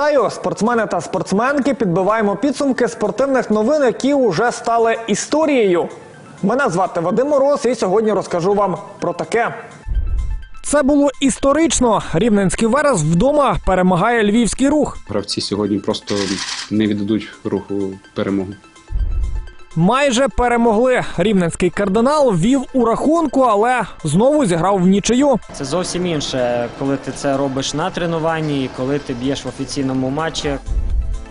Вітаю, спортсмени та спортсменки. Підбиваємо підсумки спортивних новин, які вже стали історією. Мене звати Вадим Мороз, і сьогодні розкажу вам про таке. Це було історично. Рівненський верес вдома перемагає львівський рух. Гравці сьогодні просто не віддадуть руху перемогу. Майже перемогли. Рівненський кардинал вів у рахунку, але знову зіграв в нічию. Це зовсім інше, коли ти це робиш на тренуванні і коли ти б'єш в офіційному матчі.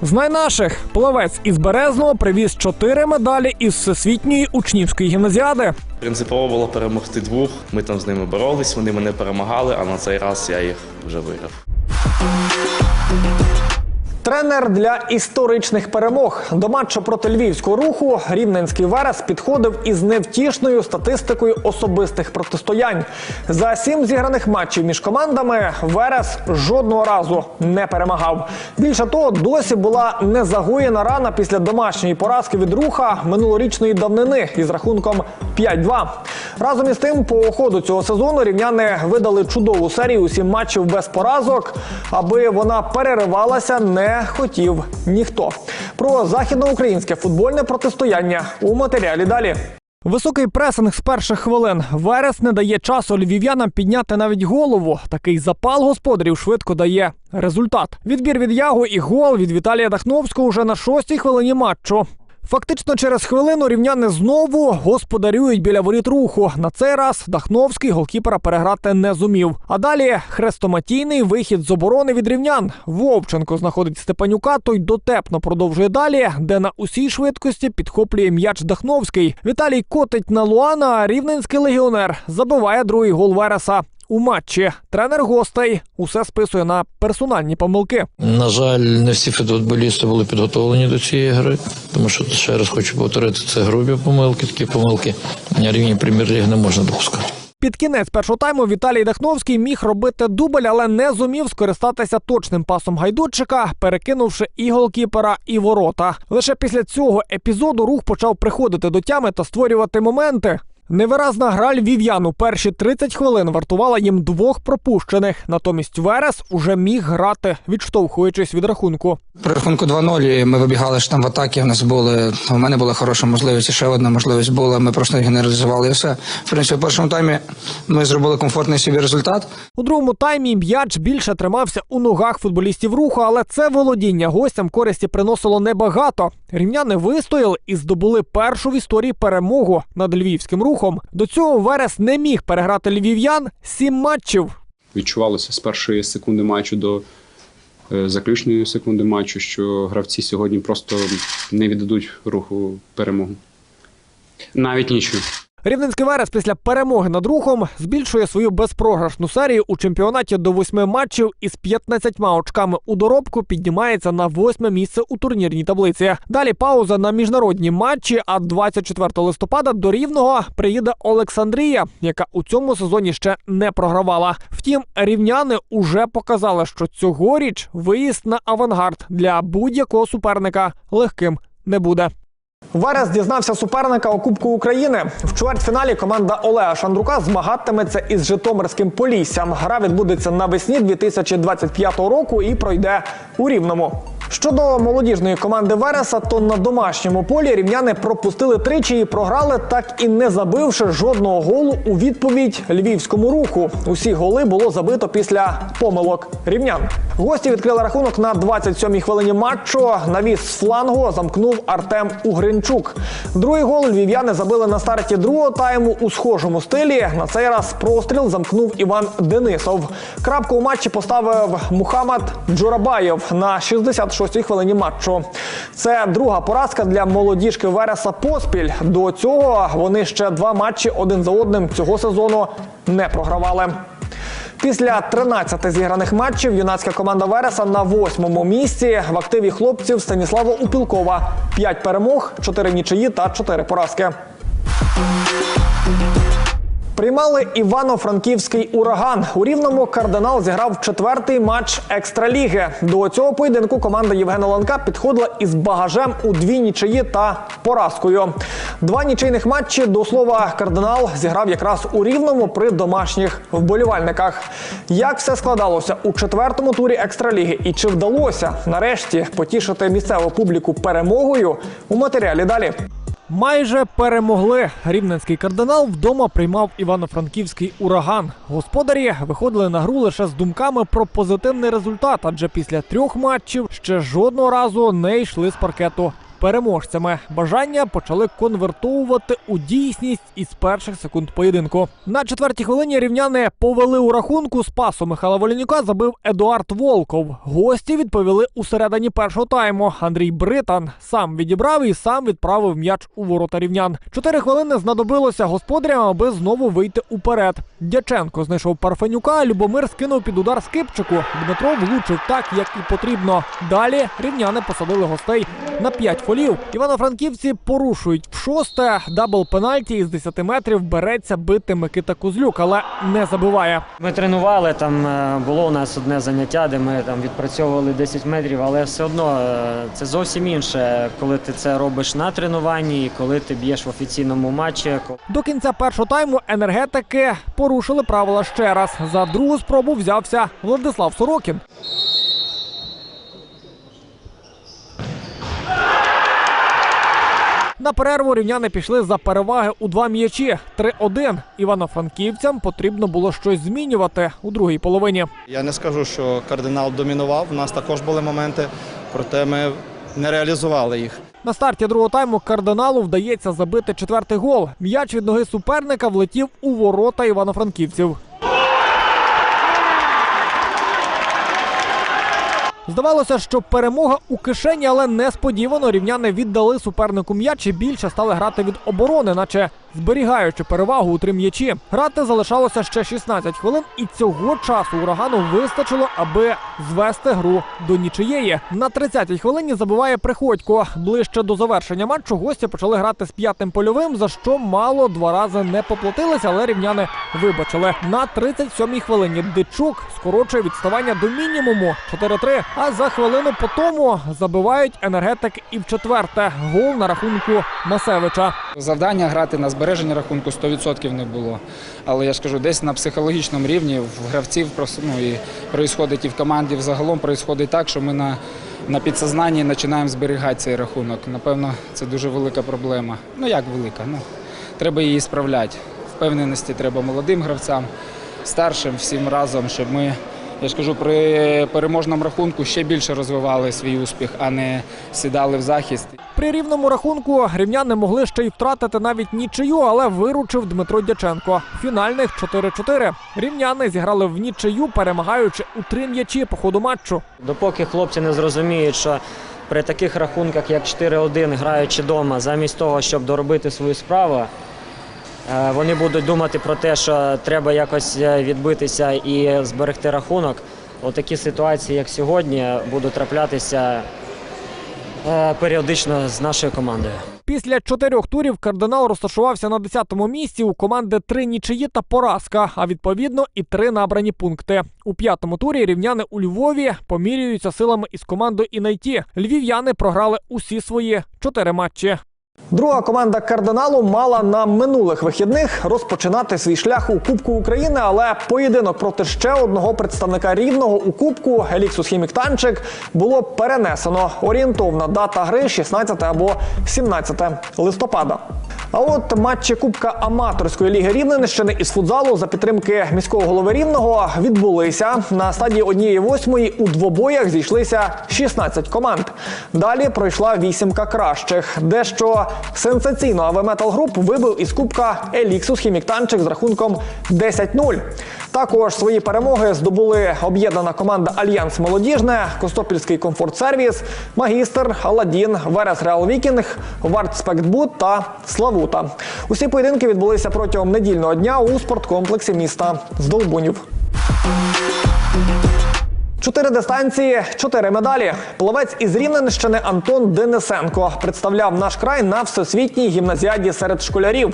З найнаших плавець із Березного привіз чотири медалі із всесвітньої учнівської гімназіади. Принципово було перемогти двох. Ми там з ними боролись, вони мене перемагали, а на цей раз я їх вже виграв. Тренер для історичних перемог до матчу проти львівського руху рівненський верес підходив із невтішною статистикою особистих протистоянь. За сім зіграних матчів між командами Верес жодного разу не перемагав. Більше того, досі була незагоєна рана після домашньої поразки від руха минулорічної давнини із рахунком 5-2. Разом із тим, по ходу цього сезону рівняни видали чудову серію у сім матчів без поразок, аби вона переривалася не хотів ніхто. Про західноукраїнське футбольне протистояння у матеріалі далі. Високий пресинг з перших хвилин. Верес не дає часу львів'янам підняти навіть голову. Такий запал господарів швидко дає результат. Відбір від Ягу і гол від Віталія Дахновського уже на шостій хвилині матчу. Фактично через хвилину рівняни знову господарюють біля воріт руху. На цей раз Дахновський голкіпера переграти не зумів. А далі хрестоматійний вихід з оборони від рівнян. Вовченко знаходить Степанюка, той дотепно продовжує далі, де на усій швидкості підхоплює м'яч Дахновський. Віталій котить на Луана, а рівненський легіонер забиває другий гол Вереса. У матчі тренер гостей усе списує на персональні помилки. На жаль, не всі футболісти були підготовлені до цієї гри, тому що ще раз хочу повторити, це грубі помилки. Такі помилки на рівні прем'єр-ліги не можна допускати. Під кінець першого тайму Віталій Дахновський міг робити дубль, але не зумів скористатися точним пасом гайдутчика, перекинувши і голкіпера, і ворота. Лише після цього епізоду рух почав приходити до тями та створювати моменти. Невиразна гра львів'ян у перші 30 хвилин вартувала їм двох пропущених. Натомість Верес уже міг грати, відштовхуючись від рахунку. При рахунку 2-0 ми вибігали ж там в атаки. У нас були у мене була хороша можливість. і Ще одна можливість була. Ми просто їх не реалізували і все. В принципі, в першому таймі ми зробили комфортний собі результат. У другому таймі м'яч більше тримався у ногах футболістів руху, але це володіння гостям користі приносило небагато. Рівняни вистояли і здобули першу в історії перемогу над львівським рухом. До цього Верес не міг переграти львів'ян сім матчів. Відчувалося з першої секунди матчу до е, заключної секунди матчу, що гравці сьогодні просто не віддадуть руху перемогу. Навіть нічого. Рівненський Верес після перемоги над рухом збільшує свою безпрограшну серію у чемпіонаті до восьми матчів із 15 очками у доробку піднімається на восьме місце у турнірній таблиці. Далі пауза на міжнародні матчі. А 24 листопада до рівного приїде Олександрія, яка у цьому сезоні ще не програвала. Втім, рівняни уже показали, що цьогоріч виїзд на авангард для будь-якого суперника легким не буде. Верес дізнався суперника у Кубку України. В чвертьфіналі команда Олега Шандрука змагатиметься із Житомирським Поліссям. Гра відбудеться навесні 2025 року і пройде у Рівному. Щодо молодіжної команди Вереса, то на домашньому полі рівняни пропустили тричі і програли, так і не забивши жодного голу у відповідь львівському руху. Усі голи було забито після помилок рівнян. Гості відкрили рахунок на 27-й хвилині матчу. Навіс з флангу замкнув Артем Угринчук. Другий гол львів'яни забили на старті другого тайму у схожому стилі. На цей раз простріл замкнув Іван Денисов. Крапку у матчі поставив Мухаммад Джурабаєв на 66-й хвилині матчу. Це друга поразка для молодіжки Вереса поспіль. До цього вони ще два матчі один за одним цього сезону не програвали. Після 13 зіграних матчів юнацька команда Вереса на восьмому місці в активі хлопців Станіслава Упілкова. П'ять перемог, чотири нічиї та чотири поразки. Приймали Івано-Франківський ураган. У рівному кардинал зіграв четвертий матч екстраліги. До цього поєдинку команда Євгена Ланка підходила із багажем у дві нічиї та поразкою. Два нічийних матчі до слова кардинал зіграв якраз у рівному при домашніх вболівальниках. Як все складалося у четвертому турі екстраліги і чи вдалося нарешті потішити місцеву публіку перемогою у матеріалі далі. Майже перемогли. Рівненський кардинал вдома приймав івано-франківський ураган. Господарі виходили на гру лише з думками про позитивний результат, адже після трьох матчів ще жодного разу не йшли з паркету. Переможцями бажання почали конвертовувати у дійсність із перших секунд поєдинку. На четвертій хвилині рівняни повели у рахунку. З пасу Михайла Волянюка забив Едуард Волков. Гості відповіли у середині першого тайму. Андрій Британ сам відібрав і сам відправив м'яч у ворота рівнян. Чотири хвилини знадобилося господарям, аби знову вийти уперед. Дяченко знайшов Парфенюка. Любомир скинув під удар скипчику. Дмитро влучив так, як і потрібно. Далі рівняни посадили гостей на 5 фолів. Івано-франківці порушують в шосте. Дабл пенальті із 10 метрів береться бити Микита Кузлюк, але не забиває. Ми тренували, там е, було у нас одне заняття, де ми там відпрацьовували 10 метрів, але все одно е, це зовсім інше, коли ти це робиш на тренуванні і коли ти б'єш в офіційному матчі. До кінця першого тайму енергетики порушили правила ще раз. За другу спробу взявся Владислав Сорокін. На перерву рівняни пішли за переваги у два м'ячі 3-1. Івано-франківцям потрібно було щось змінювати у другій половині. Я не скажу, що кардинал домінував. У нас також були моменти, проте ми не реалізували їх. На старті другого тайму кардиналу вдається забити четвертий гол. М'яч від ноги суперника влетів у ворота івано-франківців. Здавалося, що перемога у кишені, але несподівано рівняни віддали супернику м'яч і більше стали грати від оборони, наче зберігаючи перевагу у три м'ячі. Грати залишалося ще 16 хвилин, і цього часу урагану вистачило, аби звести гру до нічиєї. На 30-й хвилині забиває Приходько. Ближче до завершення матчу гості почали грати з п'ятим польовим, за що мало два рази не поплатилися, але рівняни вибачили. На 37-й хвилині Дичук скорочує відставання до мінімуму 4-3. А за хвилину по тому забивають енергетик і в четверте. Гол на рахунку Масевича. Завдання грати на збереження рахунку 100% не було. Але я ж кажу, десь на психологічному рівні в гравців ну, і происходить і в команді взагалом происходить так, що ми на, на підсознанні починаємо зберігати цей рахунок. Напевно, це дуже велика проблема. Ну як велика? Ну, треба її справляти. Впевненості треба молодим гравцям, старшим, всім разом, щоб ми. Я ж кажу, при переможному рахунку ще більше розвивали свій успіх, а не сідали в захист. При рівному рахунку рівняни могли ще й втратити навіть нічию, але виручив Дмитро Дяченко. Фінальних 4-4. Рівняни зіграли в нічию, перемагаючи у три м'ячі по ходу матчу. Допоки хлопці не зрозуміють, що при таких рахунках, як 4-1, граючи вдома, замість того, щоб доробити свою справу, вони будуть думати про те, що треба якось е, відбитися і зберегти рахунок. Отакі ситуації, як сьогодні, будуть траплятися е, періодично з нашою командою. Після чотирьох турів кардинал розташувався на 10-му місці. У команди три нічиї та поразка, а відповідно і три набрані пункти. У п'ятому турі рівняни у Львові поміряються силами із командою Інайті. Львів'яни програли усі свої чотири матчі. Друга команда кардиналу мала на минулих вихідних розпочинати свій шлях у Кубку України, але поєдинок проти ще одного представника рівного у Кубку Еліксус Хімік Танчик було перенесено. Орієнтовна дата гри 16 або 17 листопада. А от матчі Кубка аматорської ліги Рівненщини із футзалу за підтримки міського голови Рівного відбулися на стадії однієї восьмої у двобоях зійшлися 16 команд. Далі пройшла вісімка кращих. Дещо сенсаційно АВ Метал Груп вибив із Кубка Еліксус Хімік Танчик з рахунком 10-0. Також свої перемоги здобули об'єднана команда Альянс Молодіжне, Костопільський комфорт сервіс, Магістр, Аладдін, Верес Реал Вікінг, Варт Спектбут та Славута. Усі поєдинки відбулися протягом недільного дня у спорткомплексі міста Здолбунів. Чотири дистанції, чотири медалі. Плавець із Рівненщини Антон Денисенко представляв наш край на всесвітній гімназіаді серед школярів.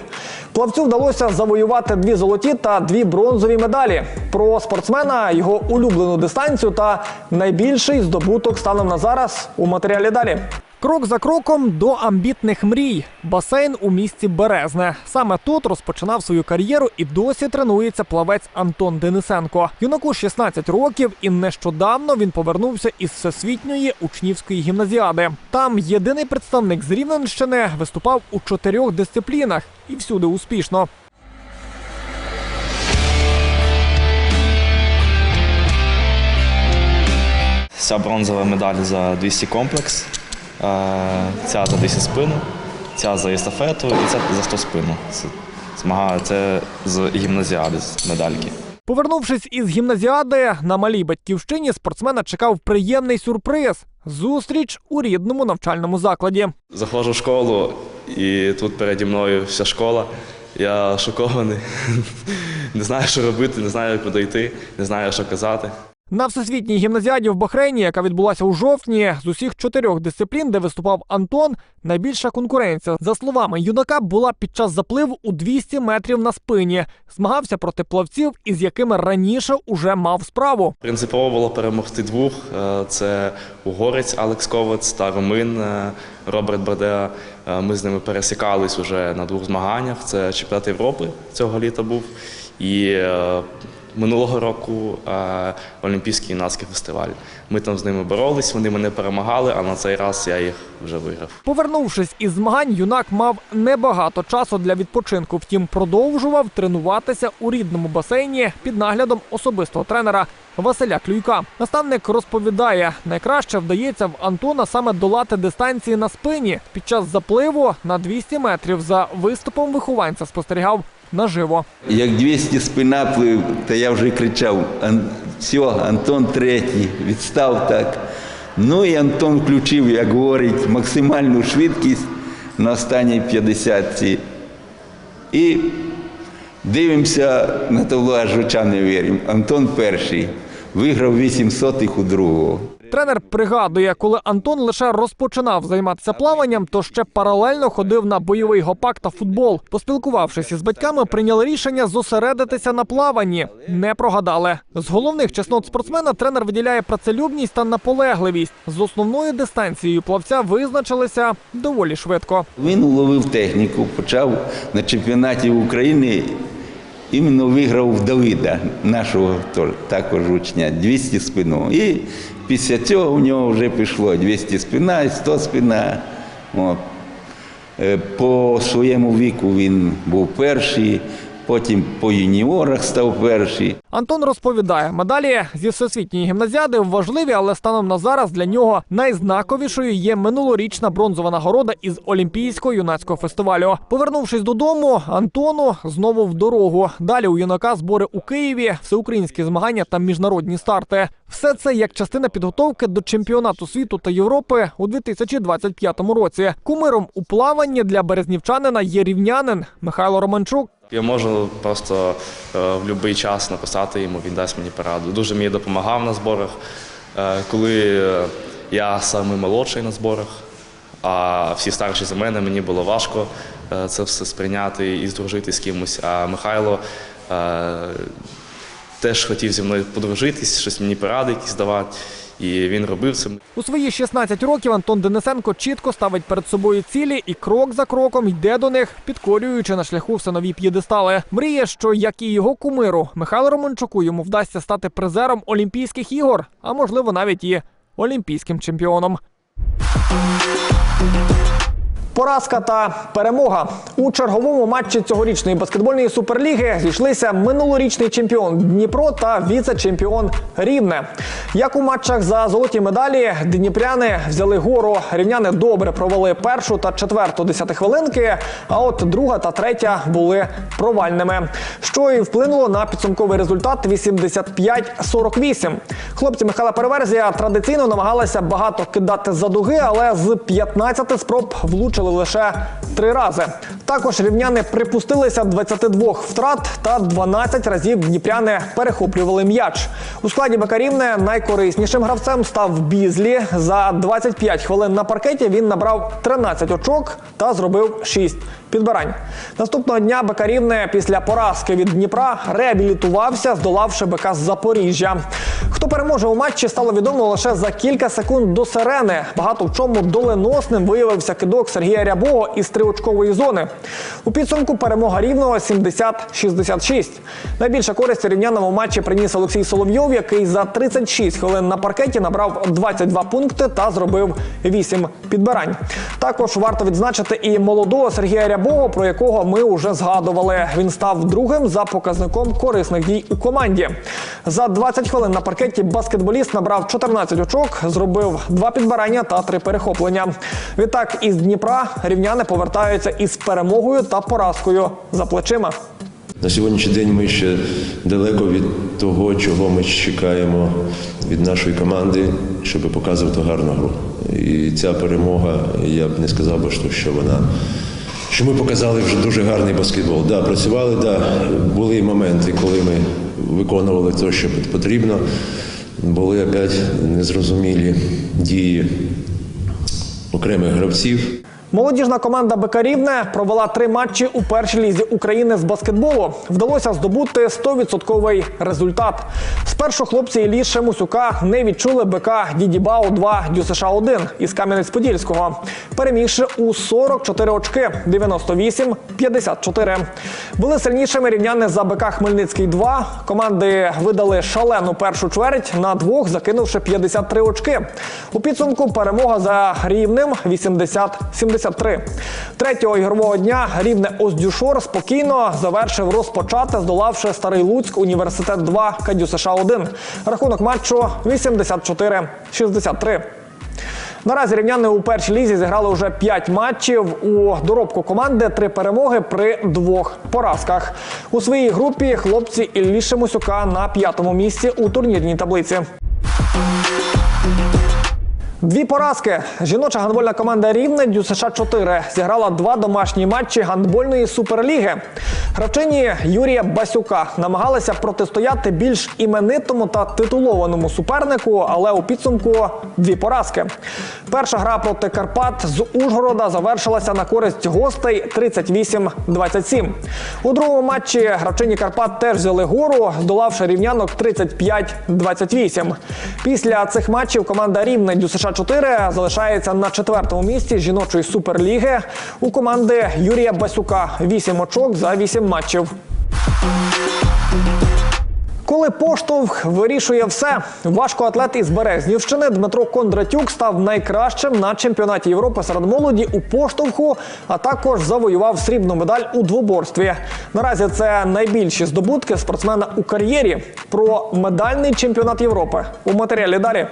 Плавцю вдалося завоювати дві золоті та дві бронзові медалі. Про спортсмена, його улюблену дистанцію та найбільший здобуток станом на зараз у матеріалі далі. Крок за кроком до амбітних мрій. Басейн у місті Березне. Саме тут розпочинав свою кар'єру і досі тренується плавець Антон Денисенко. Юнаку 16 років, і нещодавно він повернувся із всесвітньої учнівської гімназіади. Там єдиний представник з Рівненщини виступав у чотирьох дисциплінах і всюди успішно. Ця бронзова медаль за 200 комплекс, ця за 10 спину, ця за естафету і ця за 100 спину. Це, змагаю, це з гімназіади з медальки. Повернувшись із гімназіади на малій батьківщині, спортсмена чекав приємний сюрприз зустріч у рідному навчальному закладі. Заходжу в школу, і тут переді мною вся школа. Я шокований. Не знаю, що робити, не знаю, куди йти, не знаю, що казати. На всесвітній гімназіаді в Бахрейні, яка відбулася у жовтні, з усіх чотирьох дисциплін, де виступав Антон, найбільша конкуренція. За словами юнака, була під час запливу у 200 метрів на спині. Змагався проти плавців, із якими раніше уже мав справу. Принципово було перемогти двох: Е, це угорець Алекс Ковець та румин е, Роберт Бардеа. Е, Ми з ними пересікались уже на двох змаганнях. Це чемпіонат Європи цього літа був. І минулого року е, Олімпійський юнацький фестиваль. Ми там з ними боролись, вони мене перемагали, а на цей раз я їх вже виграв. Повернувшись із змагань, юнак мав небагато часу для відпочинку. Втім, продовжував тренуватися у рідному басейні під наглядом особистого тренера Василя Клюйка. Наставник розповідає, найкраще вдається в Антона саме долати дистанції на спині. Під час запливу на 200 метрів за виступом вихованця спостерігав наживо. Як 200 спина плив, то я вже кричав: все, Антон третій, відстав так. Ну і Антон включив, як говорить, максимальну швидкість на останній 50-ці. І дивимося на табло, аж очам не віримо. Антон перший. Виграв 8 сотих у другого. Тренер пригадує, коли Антон лише розпочинав займатися плаванням, то ще паралельно ходив на бойовий гопак та футбол. Поспілкувавшись із батьками, прийняли рішення зосередитися на плаванні. Не прогадали. З головних чеснот спортсмена тренер виділяє працелюбність та наполегливість. З основною дистанцією плавця визначилися доволі швидко. Він уловив техніку, почав на чемпіонаті України. Іменно виграв Давида, нашого також учня, 200 спину. І після цього у нього вже пішло 200 спина і 100 спина. От. Е, По своєму віку він був перший, потім по юніорах став перший. Антон розповідає, медалі зі всесвітньої гімназіади важливі, але станом на зараз для нього найзнаковішою є минулорічна бронзова нагорода із Олімпійського юнацького фестивалю. Повернувшись додому, Антону знову в дорогу. Далі у юнака збори у Києві, всеукраїнські змагання та міжнародні старти. Все це як частина підготовки до чемпіонату світу та Європи у 2025 році. Кумиром у плаванні для березнівчанина є рівнянин Михайло Романчук. Я можу просто е, в будь-який час написати йому, він дасть мені пораду. Дуже мені допомагав на зборах. Е, коли е, я самий молодший на зборах, а всі старші за мене, мені було важко це все сприйняти і здружити з кимось. А Михайло теж хотів зі мною подружитись, щось мені поради якісь давати. І він робив це. У свої 16 років Антон Денисенко чітко ставить перед собою цілі і крок за кроком йде до них, підкорюючи на шляху все нові п'єдестали. Мріє, що як і його кумиру Михайлу Романчуку йому вдасться стати призером Олімпійських ігор, а можливо навіть і олімпійським чемпіоном. Поразка та перемога у черговому матчі цьогорічної баскетбольної суперліги зійшлися минулорічний чемпіон Дніпро та віце-чемпіон Рівне. Як у матчах за золоті медалі, дніпряни взяли гору. Рівняни добре провели першу та четверту десятихвилинки, а от друга та третя були провальними, що і вплинуло на підсумковий результат 85-48. Хлопці Михайла Переверзія традиційно намагалися багато кидати за дуги, але з 15 спроб влучили влучили лише три рази. Також рівняни припустилися 22 втрат та 12 разів дніпряни перехоплювали м'яч. У складі Бакарівне найкориснішим гравцем став Бізлі. За 25 хвилин на паркеті він набрав 13 очок та зробив 6 підбирань. Наступного дня Бакарівне після поразки від Дніпра реабілітувався, здолавши БК з Запоріжжя. Хто переможе у матчі, стало відомо лише за кілька секунд до сирени. Багато в чому доленосним виявився кидок Сергія Рябого із триочкової зони. У підсумку перемога рівного 70-66. Найбільша користь рівнянам у матчі приніс Олексій Соловйов, який за 36 хвилин на паркеті набрав 22 пункти та зробив 8 підбирань. Також варто відзначити і молодого Сергія Рябого, про якого ми вже згадували. Він став другим за показником корисних дій у команді. За 20 хвилин на паркеті баскетболіст набрав 14 очок, зробив два підбирання та три перехоплення. Відтак із Дніпра рівняни повертаються із перемогою та поразкою за плечима. На сьогоднішній день ми ще далеко від того, чого ми чекаємо від нашої команди, щоб показувати гарну гру. І ця перемога, я б не сказав би, що- вона. Що ми показали вже дуже гарний баскетбол. Да, працювали, да, були моменти, коли ми виконували те, що потрібно. Були опять незрозумілі дії окремих гравців. Молодіжна команда Бекарівне провела три матчі у першій лізі України з баскетболу. Вдалося здобути 100% результат. Спершу хлопці Іллі Шемусюка не відчули БК Дідібао 2 ДЮСШ 1 із Кам'янець-Подільського, перемігши у 44 очки 98-54. Були сильнішими рівняни за БК Хмельницький 2. Команди видали шалену першу чверть на двох, закинувши 53 очки. У підсумку перемога за рівнем 80-73. Третього ігрового дня рівне Оздюшор спокійно завершив розпочати, здолавши Старий Луцьк університет 2 Кадю США 1. Рахунок матчу 84-63. Наразі рівняни у першій лізі зіграли вже 5 матчів. У доробку команди три перемоги при двох поразках. У своїй групі хлопці Іллі Шемусюка на п'ятому місці у турнірній таблиці. Дві поразки. Жіноча гандбольна команда Рівне Дю США 4 зіграла два домашні матчі гандбольної суперліги. Гравчині Юрія Басюка намагалися протистояти більш іменитому та титулованому супернику, але у підсумку дві поразки. Перша гра проти Карпат з Ужгорода завершилася на користь гостей 38-27. У другому матчі гравчині Карпат теж взяли гору, здолавши рівнянок 35-28. Після цих матчів команда Рівне Дю США 4 залишається на четвертому місці жіночої суперліги. У команди Юрія Басюка 8 очок за 8 матчів. Коли поштовх вирішує все, важкоатлет із Березнівщини Дмитро Кондратюк став найкращим на чемпіонаті Європи серед молоді у поштовху, а також завоював срібну медаль у двоборстві. Наразі це найбільші здобутки спортсмена у кар'єрі. Про медальний чемпіонат Європи у матеріалі далі.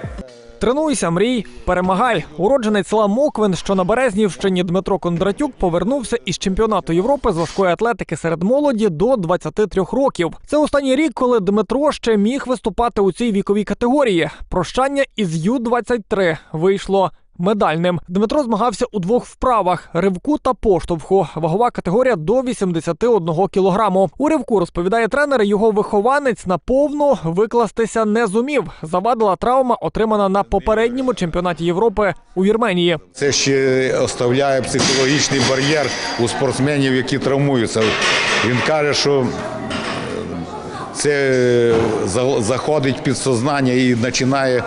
Тренуйся, мрій, перемагай. Уродженець села Моквин, що на Березнівщині Дмитро Кондратюк повернувся із чемпіонату Європи з важкої атлетики серед молоді до 23 років. Це останній рік, коли Дмитро ще міг виступати у цій віковій категорії. Прощання із Ю-23 вийшло. Медальним Дмитро змагався у двох вправах: ривку та поштовху. Вагова категорія до 81 кілограму. У ривку розповідає тренер. Його вихованець наповну викластися не зумів. Завадила травма, отримана на попередньому чемпіонаті Європи у Вірменії. Це ще оставляє психологічний бар'єр у спортсменів, які травмуються. Він каже, що це заходить в підсознання і починає е,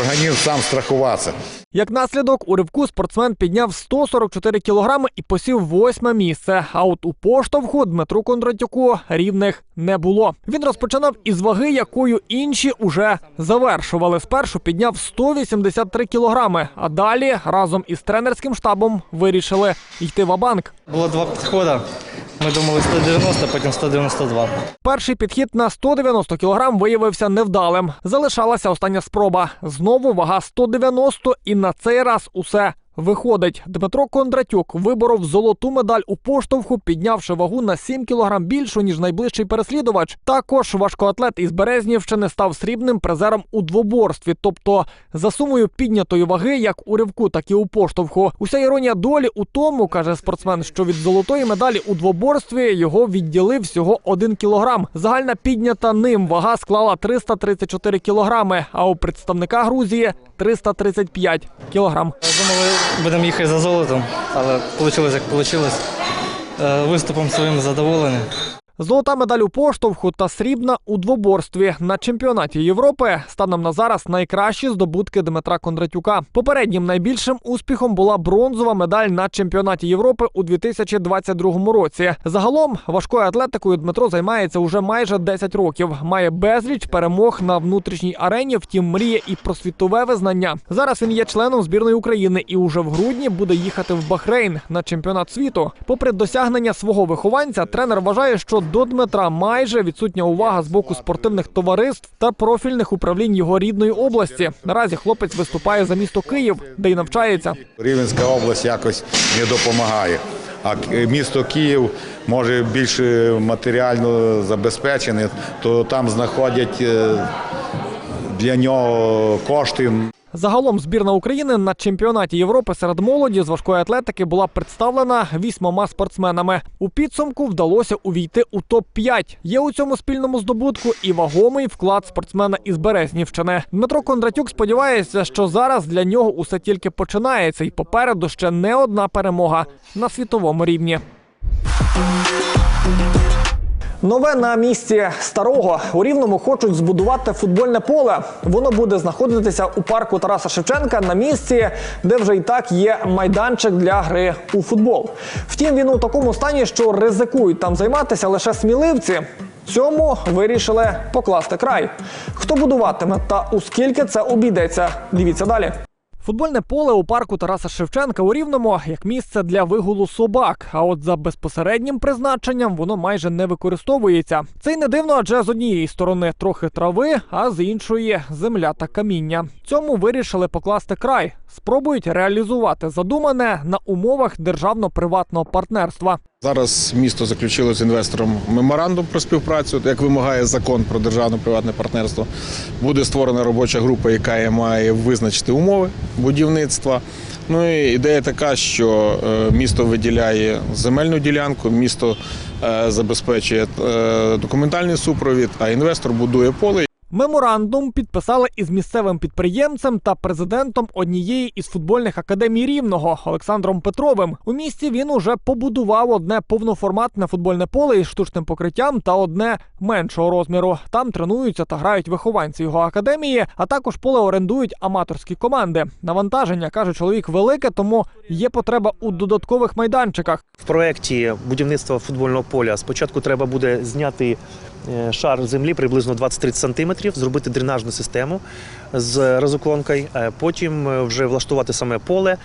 організм сам страхуватися. Як наслідок, у ривку спортсмен підняв 144 кілограми і посів восьме місце. А от у поштовху Дмитру Кондратюку рівних не було. Він розпочинав із ваги, якою інші уже завершували. Спершу підняв 183 кілограми, а далі разом із тренерським штабом вирішили йти в банк Було два підходи. Ми думали 190, потім 192. Перший підхід на 190 кілограм виявився невдалим. Залишалася остання спроба. Знову вага 190 і на цей раз усе Виходить, Дмитро Кондратюк виборов золоту медаль у поштовху, піднявши вагу на 7 кілограм більшу, ніж найближчий переслідувач. Також важкоатлет із Березнівщини став срібним призером у двоборстві, тобто за сумою піднятої ваги, як у ривку, так і у поштовху. Уся іронія долі у тому, каже спортсмен, що від золотої медалі у двоборстві його відділив всього 1 кілограм. Загальна піднята ним вага склала 334 кілограми, а у представника Грузії 335 кілограм. Будемо їхати за золотом, але вийшло як вийшло. Виступом своїм задоволені. Золота медаль у поштовху та срібна у двоборстві на чемпіонаті Європи станом на зараз найкращі здобутки Дмитра Кондратюка. Попереднім найбільшим успіхом була бронзова медаль на чемпіонаті Європи у 2022 році. Загалом важкою атлетикою Дмитро займається уже майже 10 років. Має безліч перемог на внутрішній арені. Втім, мріє і про світове визнання. Зараз він є членом збірної України і уже в грудні буде їхати в Бахрейн на чемпіонат світу. Попри досягнення свого вихованця, тренер вважає, що до Дмитра майже відсутня увага з боку спортивних товариств та профільних управлінь його рідної області. Наразі хлопець виступає за місто Київ, де й навчається. Рівненська область якось не допомагає. А місто Київ може більш е, матеріально забезпечене, то там знаходять е, для нього кошти. Загалом збірна України на чемпіонаті Європи серед молоді з важкої атлетики була представлена вісьмома спортсменами. У підсумку вдалося увійти у топ 5 Є у цьому спільному здобутку і вагомий вклад спортсмена із Березнівщини. Дмитро Кондратюк сподівається, що зараз для нього усе тільки починається, і попереду ще не одна перемога на світовому рівні. Нове на місці старого у рівному хочуть збудувати футбольне поле. Воно буде знаходитися у парку Тараса Шевченка на місці, де вже і так є майданчик для гри у футбол. Втім, він у такому стані, що ризикують там займатися лише сміливці. Цьому вирішили покласти край. Хто будуватиме та у скільки це обійдеться? Дивіться далі. Футбольне поле у парку Тараса Шевченка у Рівному як місце для вигулу собак. А от за безпосереднім призначенням воно майже не використовується. Це й не дивно, адже з однієї сторони трохи трави, а з іншої земля та каміння. Цьому вирішили покласти край. Спробують реалізувати задумане на умовах державно-приватного партнерства. Зараз місто заключило з інвестором меморандум про співпрацю, як вимагає закон про державно-приватне партнерство. Буде створена робоча група, яка має визначити умови будівництва. Ну і ідея така, що е, місто виділяє земельну ділянку, місто е, забезпечує е, документальний супровід, а інвестор будує поле. Меморандум підписали із місцевим підприємцем та президентом однієї із футбольних академій рівного Олександром Петровим. У місті він уже побудував одне повноформатне футбольне поле із штучним покриттям та одне меншого розміру. Там тренуються та грають вихованці його академії, а також поле орендують аматорські команди. Навантаження каже чоловік велике, тому є потреба у додаткових майданчиках. В проєкті будівництва футбольного поля спочатку треба буде зняти шар землі приблизно 20-30 сантиметрів, зробити дренажну систему з розуклонкою, е, потім е, вже влаштувати саме поле.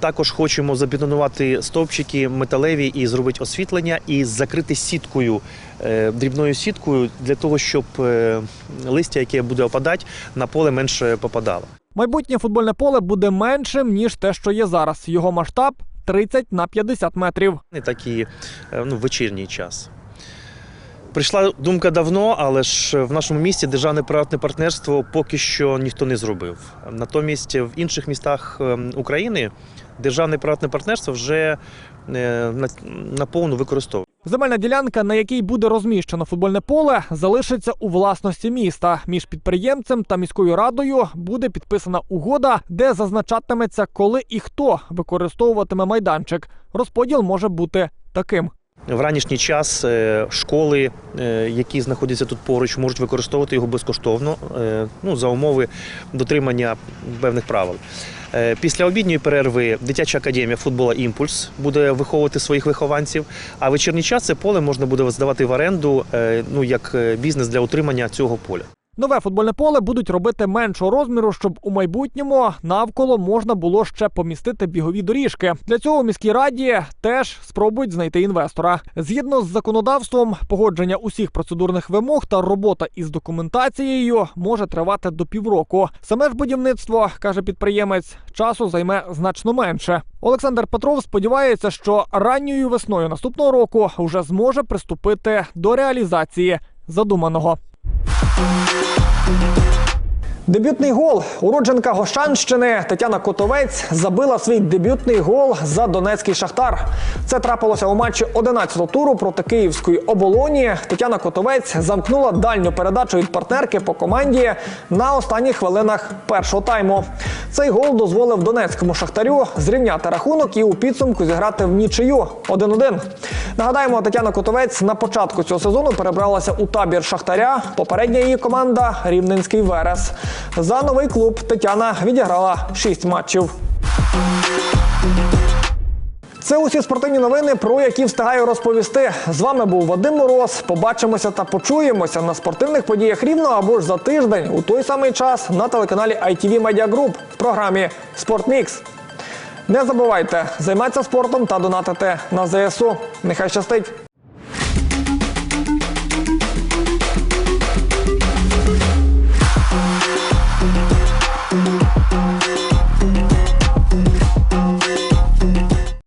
Також хочемо забетонувати стовпчики металеві і зробити освітлення і закрити сіткою, е, дрібною сіткою для того, щоб е, листя, яке буде опадати, на поле менше попадало. Майбутнє футбольне поле буде меншим ніж те, що є зараз. Його масштаб 30 на 50 метрів. Не такий е, ну, вечірній час. Прийшла думка давно, але ж в нашому місті державне приватне партнерство поки що ніхто не зробив. Натомість в інших містах е, України державне приватне партнерство вже е, наповну використовує. Земельна ділянка, на якій буде розміщено футбольне поле, залишиться у власності міста. Між підприємцем та міською радою буде підписана угода, де зазначатиметься, коли і хто використовуватиме майданчик. Розподіл може бути таким. В ранішній час е, школи, е, які знаходяться тут поруч, можуть використовувати його безкоштовно е, ну, за умови дотримання певних правил. Після обідньої перерви дитяча академія футбола Імпульс буде виховувати своїх вихованців. А вечірній час це поле можна буде здавати в оренду ну, як бізнес для утримання цього поля. Нове футбольне поле будуть робити меншого розміру, щоб у майбутньому навколо можна було ще помістити бігові доріжки. Для цього у міській раді теж спробують знайти інвестора. Згідно з законодавством, погодження усіх процедурних вимог та робота із документацією може тривати до півроку. Саме ж будівництво каже підприємець, часу займе значно менше. Олександр Петров сподівається, що ранньою весною наступного року вже зможе приступити до реалізації задуманого. Thank you. Дебютний гол. Уродженка Гощанщини Тетяна Котовець забила свій дебютний гол за Донецький Шахтар. Це трапилося у матчі 11-го туру проти Київської оболоні. Тетяна Котовець замкнула дальню передачу від партнерки по команді на останніх хвилинах першого тайму. Цей гол дозволив Донецькому шахтарю зрівняти рахунок і у підсумку зіграти в нічию 1-1. Нагадаємо, Тетяна Котовець на початку цього сезону перебралася у табір Шахтаря. Попередня її команда Рівненський Верес. За новий клуб Тетяна відіграла 6 матчів. Це усі спортивні новини, про які встигаю розповісти. З вами був Вадим Мороз. Побачимося та почуємося на спортивних подіях рівно або ж за тиждень у той самий час на телеканалі ITV Media Group в програмі Спортмікс. Не забувайте займатися спортом та донатити на ЗСУ. Нехай щастить!